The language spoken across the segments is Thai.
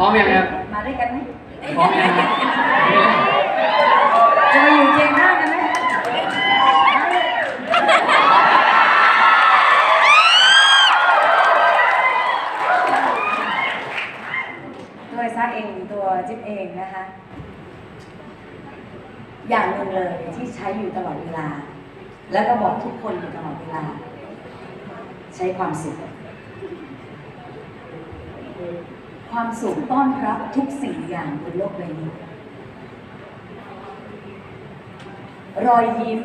พร้อมยังครับมาด้วยกันไหมพร้อมยังครับจะมาอยู่เคียงข้างกันไหมตัวไอซ่าเองตัวจิ๊บเองนะคะ อย่างหนึ่งเลยที่ใช้อยู่ตลอดเวลา แล้วก็บอกทุกคนอยู่ตลอดเวลา ใช้ความสุข ความสุขต้อนรับทุกสิ่งอย่างบนโลกใบนี้ รอยยิ้ม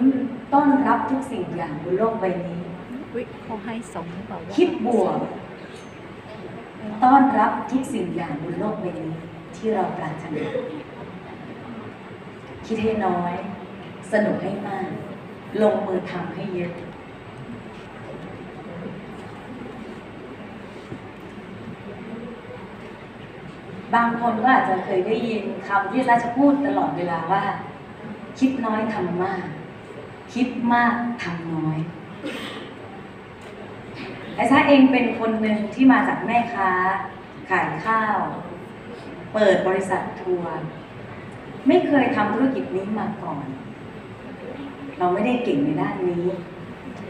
ต้อนรับทุกสิ่งอย่างบนโลกใบนี้อุ๊ยเขาให้สองหรือเปล่าวะคิดบวก ต้อนรับทุกสิ่งอย่างบนโลกใบนี้ ที่เราปรารถนาคิดให้น้อย สนุกให้มาก ลงมือทำให้เยอะ บางคนก็อาจจะเคยได้ยินคำที่ซาจะพูดตลอดเวลาว่า คิดน้อยทำมาก คิดมากทำน้อยไอ้ซ่าเองเป็นคนหนึ่งที่มาจากแม่ค้า ขายข้าว เปิดบริษัททัวร์ไม่เคยทำธุรกิจนี้มาก่อน เราไม่ได้เก่งในด้านนี้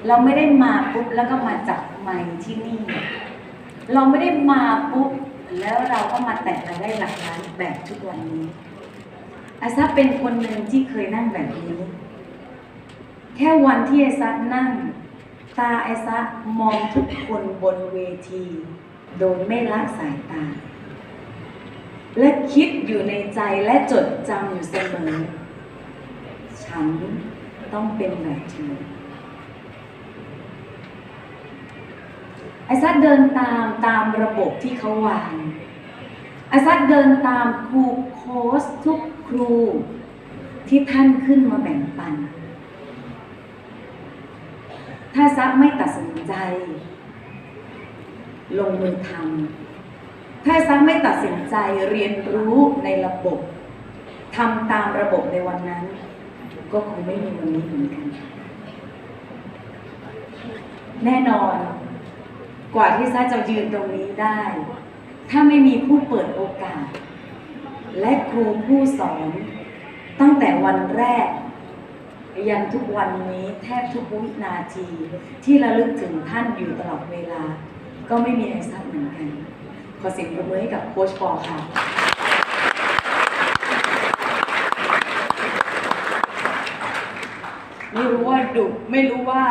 เราไม่ได้มาปุ๊บแล้วก็มาจับไมค์ที่นี่ เราไม่ได้มาปุ๊บ แล้วเราก็มาแตะรายได้หลักล้านแบบทุกวันนี้อ้ซ่าเป็นคนหนึ่งที่เคยนั่งแบบนี้ แค่วันที่อ้ซัดนั่ง ตาอ้ซัดมองทุกคนบนเวที โดยไม่ละสายตา และคิดอยู่ในใจและจดจำอยู่เสมอ ฉันต้องเป็นแบบเธอ ไอซัดเดินตามตามระบบที่เขาวางไอซัดเดินตามครูโค้ชทุกครูที่ท่านขึ้นมาแบ่งปัน ถ้าซักไม่ตัดสินใจ ลงมือทำถ้าซักไม่ตัดสินใจเรียนรู้ในระบบทำตามระบบในวันนั้น ก็คงไม่มีวันนี้เหมือนกัน แน่นอน กว่าที่ซักจะยืนตรงนี้ได้ ถ้าไม่มีผู้เปิดโอกาส และครูผู้สอน ตั้งแต่วันแรก ยันทุกวันนี้แทบทุกวินาที ที่ระลึกถึงท่านอยู่ตลอดเวลา ก็ไม่มีใครทราบเหมือนกัน ขอเสียงปรบมือให้กับโค้ชปอค่ะไม่รู้ว่าดุไม่รู้ว่า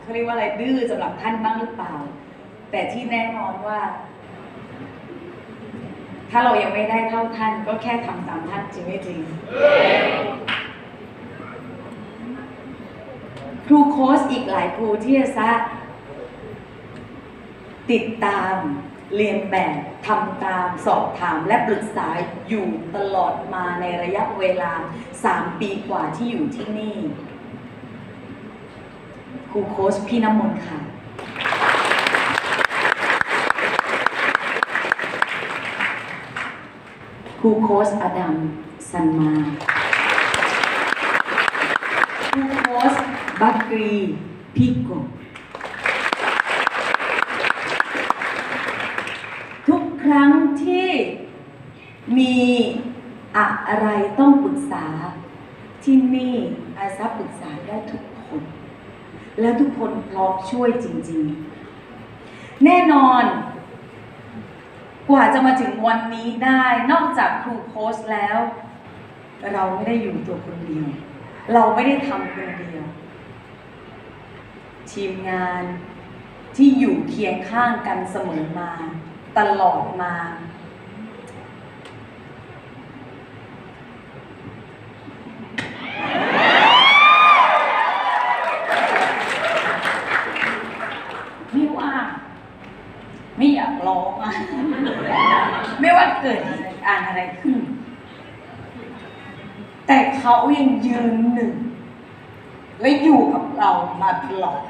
เขาเรียกว่าอะไรดื้อสำหรับท่านบ้างหรือเปล่า แต่ที่แน่นอนว่า ถ้าเรายังไม่ได้เท่าท่าน ก็แค่ทำตามท่านจริงไม่จริง ครูโค้ชอีกหลายครูที่จะซะติดตามเรียนแบบทำตามสอบถามและปรึกษาอยู่ตลอดมาในระยะเวลา 3 ปีกว่าที่อยู่ที่นี่ ครูโค้ชพี่น้ำมนต์ค่ะ รูโค้ชอดัมสันมาครูโค้ชบักกรีพิโกทุกครั้งที่มีอะไรต้องปรึกษาที่นี่อาซาปรึกษาได้ทุกคน แล้วทุกคนพร้อมช่วยจริง ๆ แน่นอน กว่าจะมาถึงวันนี้ได้นอกจากครูโพสต์แล้ว เราไม่ได้อยู่ตัวคนเดียว เราไม่ได้ทำคนเดียว ทีมงานที่อยู่เคียงข้างกันเสมอมา ตลอดมา ไม่ว่า ไม่อยากร้องอะไม่ว่าเกิดเหตุการณ์อะไรขึ้น แต่ เขายังยืนหนึ่ง และอยู่กับเรามาตลอด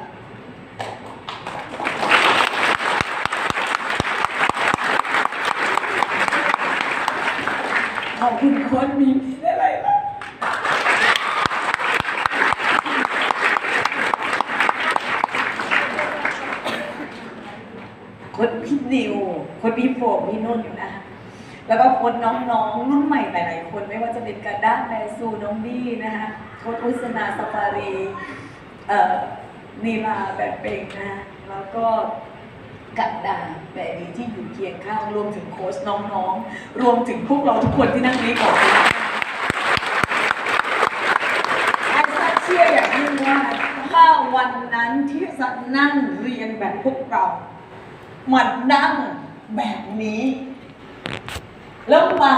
ขอบคุณโค้ชมีอะไรล่ะโค้ชพี่ดิวค้ชพี่โฟมพี่นุ่นนะคะ แล้วก็โค้ชน้องๆรุ่นใหม่หลายๆคน ไม่ว่าจะเป็นการด้านแมซูน้องบี้นะคะโค้ชอุสนาสฟารีเอ่อนีลาแบบเป็งนะแล้วก็กันดาแบบนี้ที่อยู่เคียงข้างรวมถึงโค้ชน้องๆ รวมถึงพวกเราทุกคนที่นั่งนี้ขอบคุณมากไอ้ซักเชื่ออย่างยิ่งว่าถ้าวันนั้นที่ซักนั่งเรียนแบบพวกเรา มันนั่งแบบนี้ แล้วมา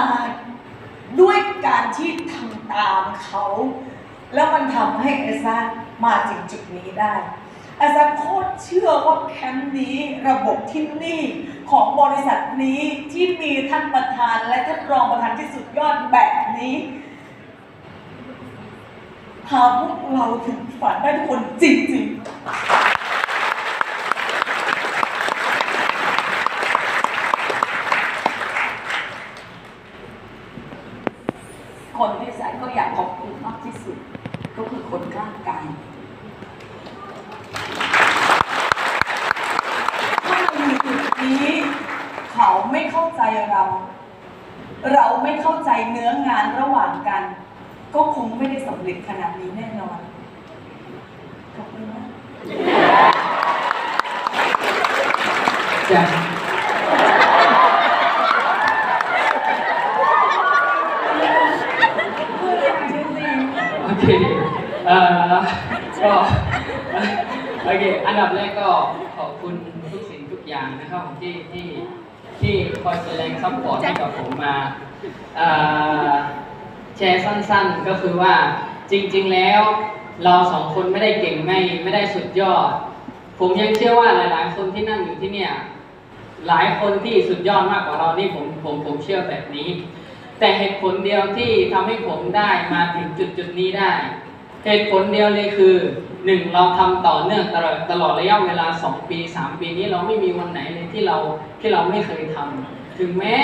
ด้วยการที่ทำตามเขา แล้วมันทำให้เอซ่ามาถึงจุดนี้ได้อซ่าโคตรเชื่อว่าแคมป์นี้ระบบที่นี่ของบริษัทนี้ที่มีท่านประธานและท่านรองประธานที่สุดยอดแบบนี้พาพวกเราถึงฝันได้ทุกคนจริงๆ คนที่สายก็อยากขอบคุณมากที่สุด ก็คือคนข้างกายถ้าเราอยู่จุดนี้ เขาไม่เข้า ใจเรา เราไม่เข้าใจเนื้องานระหว่างกัน ก็คงไม่ได้สำเร็จขนาดนี้แน่นอน ขอบคุณมากจ้ะโอเคเอ่อก็โอเค อันดับแรกก็ขอบคุณทุกสิ่งทุกอย่างนะครับที่ที่ ที่คอยแสดงซัพพอร์ตให้กับผมมาแชร์สั้นๆก็คือว่าจริงๆแล้วเราสองคนไม่ได้เก่งไม่ไม่ได้สุดยอด ผมยังเชื่อว่าหลายๆคนที่นั่งอยู่ที่เนี่ยหลายคนที่สุดยอดมากกว่าเรานี่ผมผมผมเชื่อแบบนี้ แต่เหตุผลเดียวที่ทำให้ผมได้มาถึงจุดจุดนี้ได้ เหตุผลเดียวเลยคือหนึ่งเราทำต่อเนื่องตลอดตลอดระยะเวลา 2 ปี 3 ปีนี้เราไม่มีวันไหนเลยที่เราที่เราไม่เคยทำถึงแม้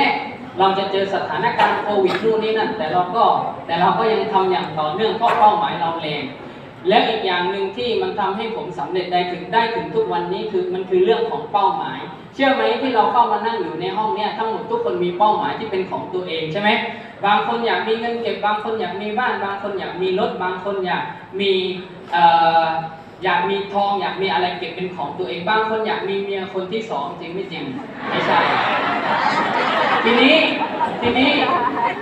เราจะเจอสถานการณ์โควิดนู่นนี่นั่นแต่เราก็แต่เราก็ยังทำอย่างต่อเนื่องเพราะเป้าหมายเราแรง แล้วอีกอย่างหนึ่งที่มันทำให้ผมสำเร็จได้ถึงได้ถึงทุกวันนี้คือมันคือเรื่องของเป้าหมาย เชื่อไหมที่เราเข้ามานั่งอยู่ในห้องเนี้ยทั้งหมดทุกคนมีเป้าหมายที่เป็นของตัวเองใช่ไหมบางคนอยากมีเงินเก็บบางคนอยากมีบ้าน บางคนอยากมีรถบางคนอยากมีเอ่ออยากมีทองอยากมีอะไรเก็บเป็นของตัวเองบางคนอยากมีเมียคนที่สองจริงไม่จริงไม่ใช่ทีนี้ทีนี้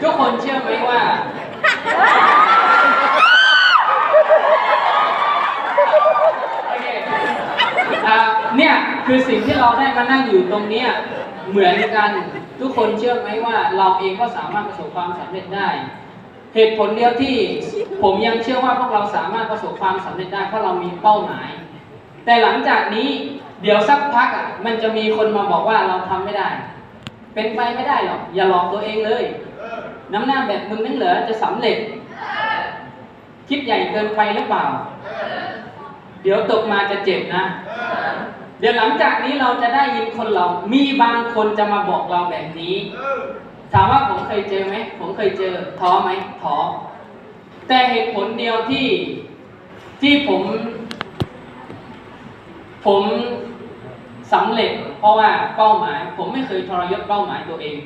ทุกคนเชื่อไหมว่า โอเค อ่าเนี่ยคือสิ่งที่เราได้มานั่งอยู่ตรงเนี้ยเหมือนกันทุกคนเชื่อไหมว่าเราเองก็สามารถประสบความสำเร็จได้ เหตุผลเดียวที่ผมยังเชื่อว่าพวกเราสามารถประสบความสำเร็จได้เพราะเรามีเป้าหมาย แต่หลังจากนี้เดี๋ยวสักพักอะมันจะมีคนมาบอกว่าเราทำไม่ได้ เป็นไปไม่ได้หรอกอย่าหลอกตัวเองเลย น้ำหน้าแบบมึงนั่นเหรอจะสำเร็จ คิดใหญ่เกินไปหรือเปล่า เดี๋ยวตกมาจะเจ็บนะ เดี๋ยวหลังจากนี้เราจะได้ยินคนเรา มีบางคนจะมาบอกเราแบบนี้ ถามว่าผมเคยเจอไหม ผมเคยเจอท้อไหมท้อ แต่เหตุผลเดียวที่ที่ผม ผมสำเร็จ เพราะว่าเป้าหมาย ผมไม่เคยทรยศเป้าหมายตัวเอง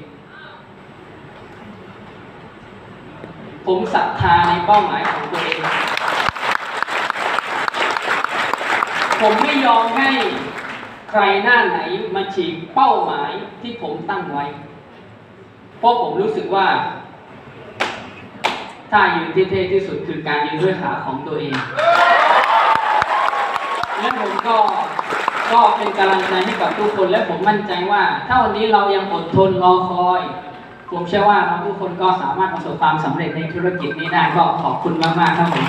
ผมศรัทธาในเป้าหมายของตัวเอง ผมไม่ยอมให้ใครหน้าไหนมาฉีกเป้าหมายที่ผมตั้งไว้ เพราะผมรู้สึกว่าถ้ายืนที่เท่ที่สุดคือการยืนด้วยขาของตัวเอง และผมก็ก็เป็นกำลังใจให้กับทุกคนและผมมั่นใจว่า ถ้าวันนี้เรายังอดทนรอคอย ผมเชื่อว่าเราทุกคนก็สามารถประสบความสำเร็จในธุรกิจนี้ได้ก็ขอบคุณมาก ๆ ครับผม